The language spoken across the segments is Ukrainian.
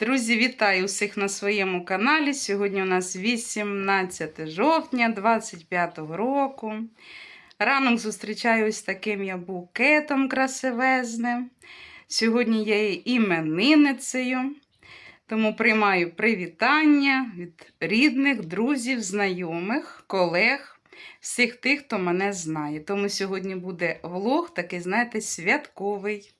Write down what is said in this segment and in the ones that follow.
Друзі, вітаю усіх на своєму каналі. Сьогодні у нас 18 жовтня 25 року. Ранок зустрічаю з таким я букетом красивезним. Сьогодні я є іменинницею, тому приймаю привітання від рідних, друзів, знайомих, колег, всіх тих, хто мене знає. Тому сьогодні буде влог такий, знаєте, святковий.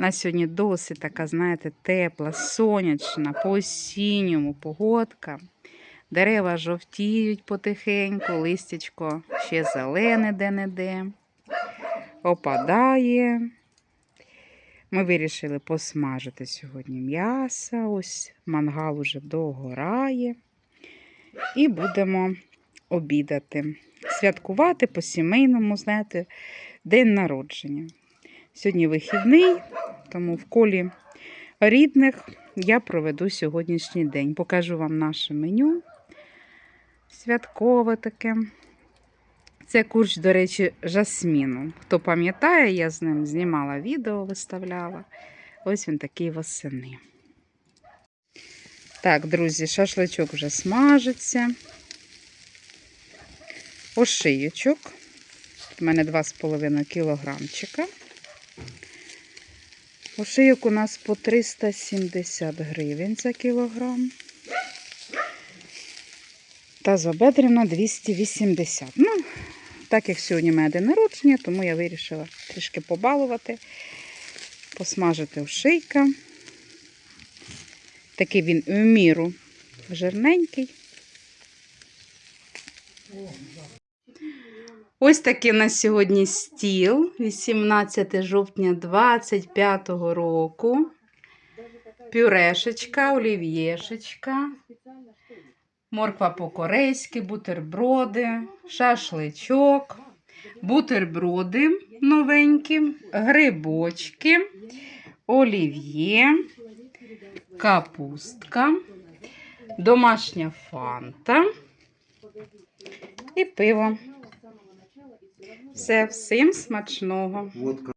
На сьогодні досить така, знаєте, тепла, сонячна, по-осінньому погодка. Дерева жовтіють потихеньку, листячко ще зелене де-не-де. Опадає. Ми вирішили посмажити сьогодні м'ясо. Ось мангал уже догорає. І будемо обідати. Святкувати по-сімейному, знаєте, день народження. Сьогодні вихідний, тому в колі рідних я проведу сьогоднішній день. Покажу вам наше меню. Святкове таке. Це курч, до речі, жасміну. Хто пам'ятає, я з ним знімала відео, виставляла. Ось він такий восени. Так, друзі, шашличок вже смажиться. Ошиючок. У мене 2,5 кілограмчика. Ошийок у нас по 370 гривень за кілограм. Та забедрена 280. Ну, так як сьогодні моє день народження, тому я вирішила трішки побалувати, посмажити ошийка. Такий він в міру жирненький. Ось такий у нас сьогодні стіл, 18 жовтня 25 року. Пюрешечка, олів'єшечка, морква по-корейськи, бутерброди, шашличок, бутерброди новенькі, грибочки, олів'є, капустка, домашня фанта і пиво. Все, всім смачного.